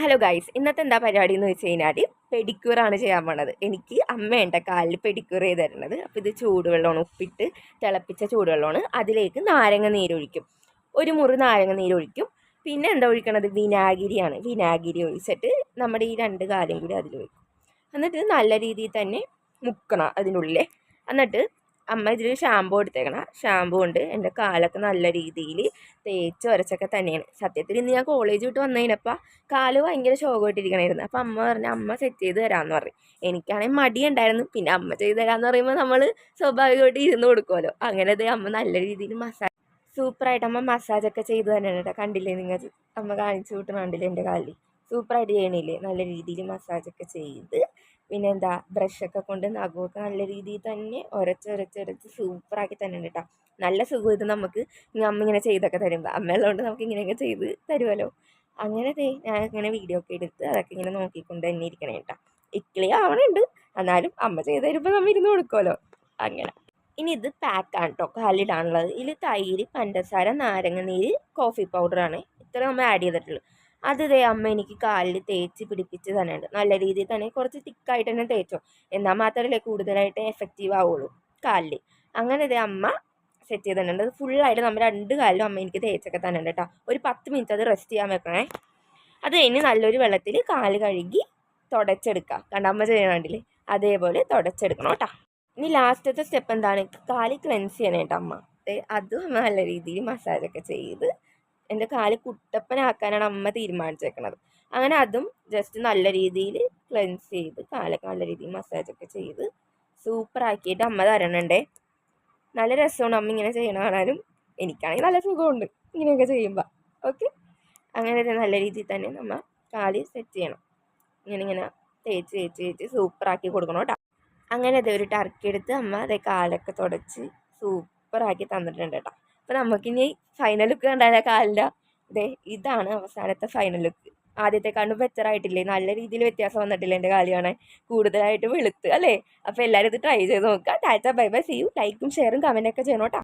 Hello guys ഇന്നത്തെ എന്താ പരിപാടി എന്ന് വെച്ച് കഴിഞ്ഞാൽ പെഡിക്യൂറാണ് ചെയ്യാൻ പോണത്. എനിക്ക് അമ്മയുണ്ട് കാലിൽ പെഡിക്യൂർ ചെയ്ത് തരുന്നത്. അപ്പോൾ ഇത് ചൂടുവെള്ളമാണ് ഉപ്പിട്ട് തിളപ്പിച്ച ചൂടുവെള്ളമാണ്. അതിലേക്ക് നാരങ്ങ നീരൊഴിക്കും ഒരു മുറി നാരങ്ങ നീരൊഴിക്കും പിന്നെ എന്താ ഒഴിക്കണത്? വിനാഗിരിയാണ്. വിനാഗിരി ഒഴിച്ചിട്ട് നമ്മുടെ ഈ രണ്ട് കാലും കൂടി അതിൽ ഒഴിക്കും. എന്നിട്ട് നല്ല രീതിയിൽ തന്നെ മുക്കണം അതിനുള്ളിൽ എന്നിട്ട് അമ്മ ഇതിൽ ഷാമ്പു എടുത്തേക്കണം. ഷാമ്പു കൊണ്ട് എന്റെ കാലൊക്കെ നല്ല രീതിയിൽ തേച്ച് ഉരച്ചൊക്കെ തന്നെയാണ്. സത്യത്തിൽ ഇന്ന് ഞാൻ കോളേജ് വിട്ട് വന്നതിനപ്പം കാൽ ഭയങ്കര ശോകമായിട്ടിരിക്കണമായിരുന്നു അപ്പം അമ്മ പറഞ്ഞു അമ്മ സെറ്റ് ചെയ്ത് തരാമെന്ന് പറഞ്ഞു. എനിക്കാണെങ്കിൽ മടിയുണ്ടായിരുന്നു. പിന്നെ അമ്മ ചെയ്ത് തരാമെന്ന് പറയുമ്പോൾ നമ്മൾ സ്വാഭാവികമായിട്ട് ഇരുന്ന് കൊടുക്കുമല്ലോ അങ്ങനെ ഇത് അമ്മ നല്ല രീതിയിൽ മസാജ് സൂപ്പറായിട്ട് അമ്മ മസാജൊക്കെ ചെയ്ത് തന്നെയാണ് കേട്ടോ. കണ്ടില്ലേ നിങ്ങൾ? അമ്മ കാണിച്ചു വിട്ടു കണ്ടില്ലേ എന്റെ കാലിൽ സൂപ്പറായിട്ട് ചെയ്യണില്ലേ? നല്ല രീതിയിൽ മസാജൊക്കെ ചെയ്ത് പിന്നെ എന്താ ബ്രഷൊക്കെ കൊണ്ട് നഖമൊക്കെ നല്ല രീതിയിൽ തന്നെ ഉരച്ചൊരച്ചൊരച്ച് സൂപ്പറാക്കി തന്നെ ഉണ്ട് കേട്ടോ നല്ല സുഖം ഇത് നമുക്ക് അമ്മ ഇങ്ങനെ ചെയ്തൊക്കെ തരുമ്പോൾ അമ്മയുള്ളതുകൊണ്ട് നമുക്ക് ഇങ്ങനെയൊക്കെ ചെയ്ത് തരുമല്ലോ അങ്ങനെ തേ ഞാൻ ഇങ്ങനെ വീഡിയോ ഒക്കെ എടുത്ത് അതൊക്കെ ഇങ്ങനെ നോക്കിക്കൊണ്ട് തന്നെ ഇരിക്കണേ കേട്ടോ ഇക്ലി ആവണുണ്ട്. എന്നാലും അമ്മ ചെയ്ത് തരുമ്പോൾ നമ്മൾ ഇരുന്ന് കൊടുക്കുമല്ലോ അങ്ങനെ. ഇനി ഇത് പാക്കാണ് കേട്ടോ കാലിടാനുള്ളത്. ഇതിൽ തൈര് പഞ്ചസാര നാരങ്ങ നീര് കോഫി പൗഡറാണ് ഇത്ര നമ്മൾ ആഡ് ചെയ്തിട്ടുള്ളൂ. അത് അമ്മ എനിക്ക് കാലിൽ തേച്ച് പിടിപ്പിച്ച് തന്നെ ഉണ്ട് നല്ല രീതിയിൽ തന്നെ കുറച്ച് തിക്കായിട്ട് തന്നെ തേച്ചു. എന്നാൽ മാത്രമല്ലേ കൂടുതലായിട്ട് എഫക്റ്റീവ് ആവുള്ളൂ കാലിൽ. അങ്ങനെ ഇതേ അമ്മ സെറ്റ് ചെയ്ത് തന്നെ ഉണ്ട് അത് ഫുള്ളായിട്ട് നമ്മൾ രണ്ട് കാലിലും അമ്മ എനിക്ക് തേച്ചൊക്കെ തന്നെ ഉണ്ട് കേട്ടോ ഒരു പത്ത് മിനിറ്റ് അത് റെസ്റ്റ് ചെയ്യാൻ വെക്കണേ. അത് കഴിഞ്ഞ് നല്ലൊരു വെള്ളത്തിൽ കാൽ കഴുകി തുടച്ചെടുക്കുക കണ്ട അമ്മ ചെയ്യണണ്ടില്ലേ അതേപോലെ തുടച്ചെടുക്കണം കേട്ടോ ഇനി ലാസ്റ്റത്തെ സ്റ്റെപ്പ് എന്താണ്? കാൽ ക്ലെൻസ് ചെയ്യണം കേട്ടോ അമ്മ. അതും നല്ല രീതിയിൽ മസാജൊക്കെ ചെയ്ത് എന്റെ കാൽ കുട്ടപ്പനാക്കാനാണ് അമ്മ തീരുമാനിച്ചേക്കണത്. അങ്ങനെ അതും ജസ്റ്റ് നല്ല രീതിയിൽ ക്ലെൻസ് ചെയ്ത് കാലൊക്കെ നല്ല രീതിയിൽ മസാജൊക്കെ ചെയ്ത് സൂപ്പറാക്കിയിട്ട് അമ്മ തരണണ്ടേ. നല്ല രസമാണ് അമ്മ ഇങ്ങനെ ചെയ്യണ കാണാനും. എനിക്കാണെങ്കിൽ നല്ല സുഖമുണ്ട് ഇങ്ങനെയൊക്കെ ചെയ്യുമ്പോൾ ഓക്കെ അങ്ങനെ നല്ല രീതിയിൽ തന്നെ നമ്മൾ കാൽ സെറ്റ് ചെയ്യണം. ഇങ്ങനെ ഇങ്ങനെ തേച്ച് തേച്ച് തേച്ച് സൂപ്പറാക്കി കൊടുക്കണം കേട്ടോ അങ്ങനെ അതേ ഒരു ടർക്കി എടുത്ത് അമ്മ അതേ കാലൊക്കെ തുടച്ച് സൂപ്പറാക്കി തന്നിട്ടുണ്ട് കേട്ടോ അപ്പോൾ നമുക്കിനി ഫൈനൽ ലുക്ക് കണ്ടാലേ കാലിന്റെ ദേ ഇതാണ് അവസാനത്തെ ഫൈനൽ ലുക്ക് ആദ്യത്തെ കണ്ടു ബെറ്ററായിട്ടില്ലേ നല്ല രീതിയിൽ വ്യത്യാസം വന്നിട്ടില്ല എന്റെ കാലി കാണാൻ? കൂടുതലായിട്ട് വെളുത്ത് അല്ലേ? അപ്പോൾ എല്ലാവരും ഇത് ട്രൈ ചെയ്ത് നോക്കുക. Tata bye bye see you ലൈക്കും ഷെയറും കമന്റൊക്കെ ചെയ്യണം കേട്ടോ.